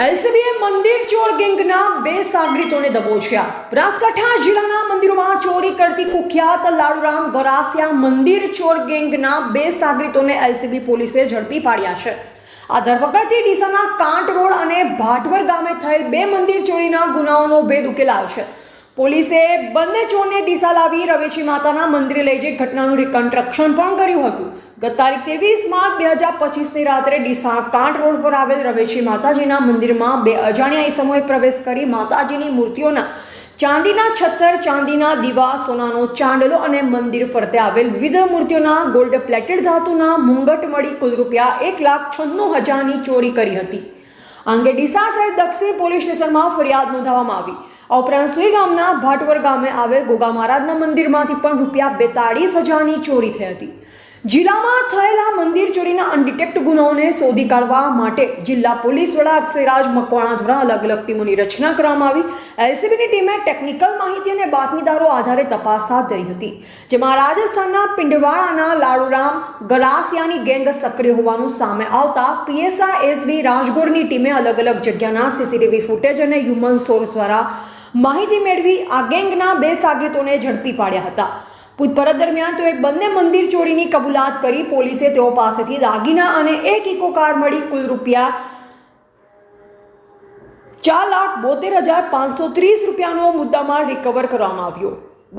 એલસીબીએ મંદિર ચોર ગેંગના બે સાગરીતોને દબોચ્યા. બનાસકાંઠા જિલ્લાના મંદિરોમાં ચોરી કરતી કુખ્યાત લાલુરામ ગરાસિયા મંદિર ચોર ગેંગના બે સાગરીતોને એલસીબી પોલીસે ઝડપી પાડ્યા છે. આ ધરપકડથી ડીસાના કાંટ રોડ અને ભાટવર ગામે થયેલ બે મંદિર ચોરીના ગુનાઓનો ભેદ ઉકેલાયો છે. પોલીસે બંને ચોરને ડીસા લાવી રવેચી માતાના મંદિરે લઈ જઈ ઘટનાનું રિકન્સ્ટ્રક્શન પણ કર્યું હતું. ગત તારીખ ત્રેવીસ માર્ચ બે હજાર પચીસની રાત્રે ડીસા કાંઠ રોડ પર આવેલ રવેચી માતાજીના મંદિરમાં બે અજાણ્યા ઈસમોએ પ્રવેશ કરી માતાજીની મૂર્તિઓના ચાંદીના છત્તર, ચાંદીના દીવા, સોનાનો ચાંદલો અને મંદિર ફરતે આવેલ વિવિધ મૂર્તિઓના ગોલ્ડ પ્લેટેડ ધાતુના મુંગટ મળી કુલ રૂપિયા એક લાખ છન્નું હજારની ચોરી કરી હતી. આ અંગે ડીસા સહિત દક્ષિણ પોલીસ સ્ટેશનમાં ફરિયાદ નોંધાવવામાં આવી. આ ઉપરાંત સુઈ ગામના ભાટવર ગામે આવેલ ગોગા મહારાજના મંદિરમાંથી પણ રૂપિયા બેતાળીસ હજારની ચોરી થઈ હતી. જિલ્લામાં થયેલા મંદિર ચોરીના અનડિટેક્ટ ગુનાઓને શોધી કાઢવા માટે જિલ્લા પોલીસ વડા અક્ષયરાજ મકવાણા દ્વારા અલગ અલગ ટીમોની રચના કરવામાં આવી. એલસીબીની ટીમે ટેકનિકલ માહિતી અને બાતમીદારો આધારે તપાસ હાથ ધરી હતી, જેમાં રાજસ્થાનના પિંડવાડાના લાલુરામ ગલાસિયાની ગેંગ સક્રિય હોવાનું સામે આવતા પીએસઆઈ એસબી રાજગોરની ટીમે અલગ અલગ જગ્યાના સીસીટીવી ફૂટેજ અને હ્યુમન સોર્સ દ્વારા માહિતી મેળવી આ ગેંગના બે સાગરીતોને ઝડપી પાડ્યા હતા. પૂછપરછ દરમિયાન તેઓએ બંને મંદિર ચોરીની કબૂલાત કરી પોલીસે તેઓ પાસેથી દાગીના અને એક ઇકો કાર મળી કુલ રૂપિયા ચાર લાખ બોતેર હજાર પાંચસો ત્રીસ રૂપિયાનો મુદ્દામાલ રિકવર કરવામાં આવ્યો.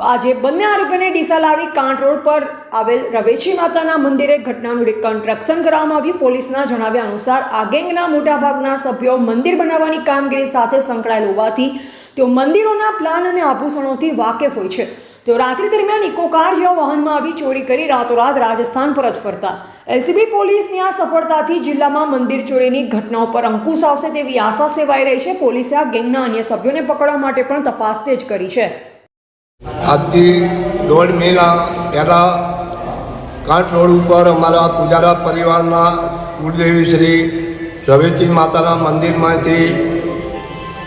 આજે બંને આરોપીને ડીસા લાવી કાંટ રોડ પર આવેલ રવેચી માતાના મંદિરે ઘટનાનું રિકન્સ્ટ્રક્શન કરવામાં આવ્યું. પોલીસના જણાવ્યા અનુસાર, આ ગેંગના મોટાભાગના સભ્યો મંદિર બનાવવાની કામગીરી સાથે સંકળાયેલ હોવાથી તેઓ મંદિરોના પ્લાન અને આભૂષણોથી વાકેફ હોય છે. તેઓ રાત્રિ દરમિયાન ઇકો કાર જેવા વાહનમાં આવી ચોરી કરી રાતોરાત રાજસ્થાન પરત ફરતા. એલસીબી પોલીસની આ સફળતાથી જિલ્લામાં મંદિર ચોરીની ઘટનાઓ પર અંકુશ આવશે તેવી આશા સેવાઈ રહી છે. પોલીસે આ ગેંગના અન્ય સભ્યોને પકડવા માટે પણ તપાસ તેજ કરી છે. આજથી દોઢ મહિના પહેલાં કાંઠ રોડ ઉપર અમારા પૂજારા પરિવારના કુળદેવી શ્રી રવેચી માતાના મંદિરમાંથી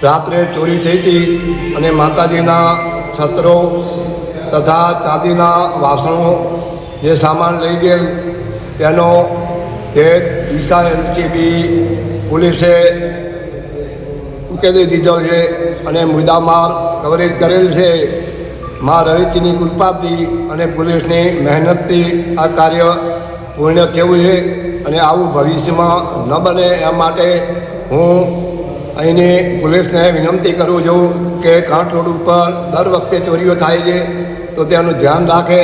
રાત્રે ચોરી થઈ હતી અને માતાજીના છત્રો તથા ચાંદીના વાસણો જે સામાન લઈ ગયેલ, તેનો તે દિશા એલસીબી પોલીસે ઉકેલી દીધો છે અને મુદ્દામાલ કવરેજ કરેલ છે. મા રવિચીની કૃપાથી અને પોલીસની મહેનતથી આ કાર્ય પૂર્ણ થયું છે અને આવું ભવિષ્યમાં ન બને એ માટે હું અહીંની પોલીસને વિનંતી કરું છું કે ઘાટ રોડ ઉપર દર વખતે ચોરીઓ થાય છે. તો તેનું ધ્યાન રાખે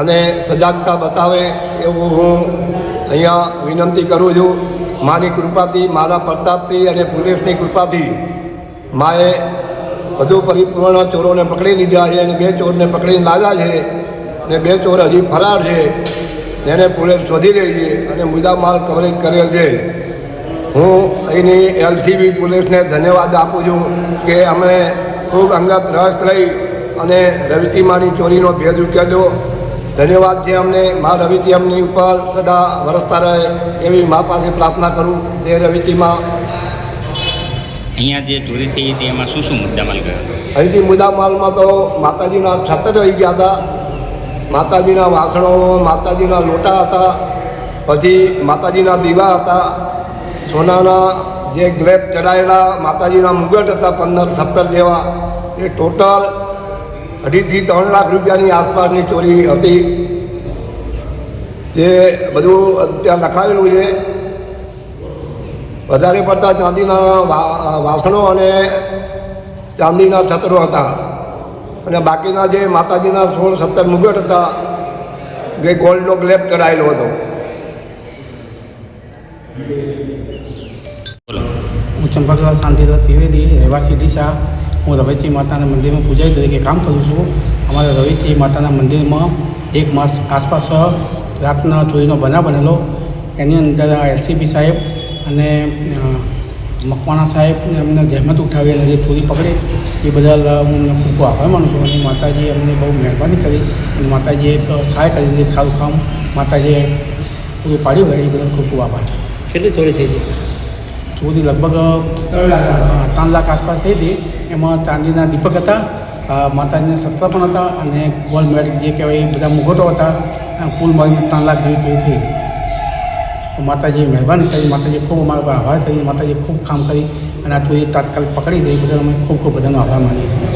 અને સજાગતા બતાવે એવું હું અહીંયા વિનંતી કરું છું. મારી કૃપાથી, મારા પ્રતાપથી અને પોલીસની કૃપાથી માએ વધુ પરિપૂર્ણ ચોરોને પકડી લીધા છે અને બે ચોરને પકડીને લાવ્યા છે અને બે ચોર હજી ફરાર છે. એને પોલીસ શોધી રહી છે અને મુદ્દા માલ કવરેજ કરેલ છે. હું અહીંની એલસીબી પોલીસને ધન્યવાદ આપું છું કે અમે ખૂબ અંગત રસ લઈ અને રવિતિમાની ચોરીનો ભેદ ઉકેલ્યો. ધન્યવાદ છે અમને. મા રવિતી અમની ઉપર સદા વરસતા રહે એવી મા પાસે પ્રાર્થના કરું. તે રવિતીમાં અહીંયા જે ચોરી થઈ હતી એમાં શું શું મુદ્દામાલ ગયો અહીંથી મુદ્દામાલમાં તો માતાજીના છત્ર રહી ગયા હતા. માતાજીના વાસણો માતાજીના લોટા હતા. પછી માતાજીના દીવા હતા. સોનાના જે ગ્લેપ ચડાયેલા માતાજીના મુગટ હતા પંદર સત્તર જેવા. એ ટોટલ અઢીથી ત્રણ લાખ રૂપિયાની આસપાસની ચોરી હતી. જે બધું ત્યાં લખાવેલું છે. વધારે પડતા ચાંદીના વાસણો અને ચાંદીના છત્રો હતા. અને બાકીના જે માતાજીના સોળ સત્તર મુગટ હતા, જે ગોલ્ડનો ગ્લેપ કરાયેલો હતો. હું ચંપકલાલ શાંતિલાલ ત્રિવેદી રહેવાસી ડીસા હું રવેચી માતાના મંદિરમાં પૂજારી તરીકે કામ કરું છું. અમારા રવેચી માતાના મંદિરમાં એક માસ આસપાસ રાતના ચોરીનો બનાવ બનેલો. એની અંદર એલસીબી સાહેબ અને મકવાણા સાહેબ એમને જહેમત ઉઠાવી અને જે ચોરી પકડી, એ બદલ હું એમને ખૂબ ખૂબ આભાર માનું છું. અને માતાજીએ અમને બહુ મહેરબાની કરી અને માતાજીએ એક સહાય કરીને એક સારું કામ માતાજીએ પૂરું પાડ્યું હોય, એ બદલ ખૂબ ખૂબ આભાર. છે કેટલી ચોરી થઈ હતી ચોરી લગભગ ત્રણ લાખ આસપાસ. થઈ હતી. એમાં ચાંદીના દીપક હતા માતાજીના સત્ર પણ હતા અને ગોલ્ડ મેડલ જે કહેવાય એ બધા મુગટો હતા. કુલ મળીને ત્રણ લાખ જેવી ચોરી થઈ. હતી માતાજીએ મહેરબાની કરી માતાજી ખૂબ અમારા આભાર કરી માતાજી ખૂબ કામ કરી અને આ ચોરી તાત્કાલિક પકડી એ બદલ અમે ખૂબ ખૂબ બધાનો આભાર માનીએ છીએ.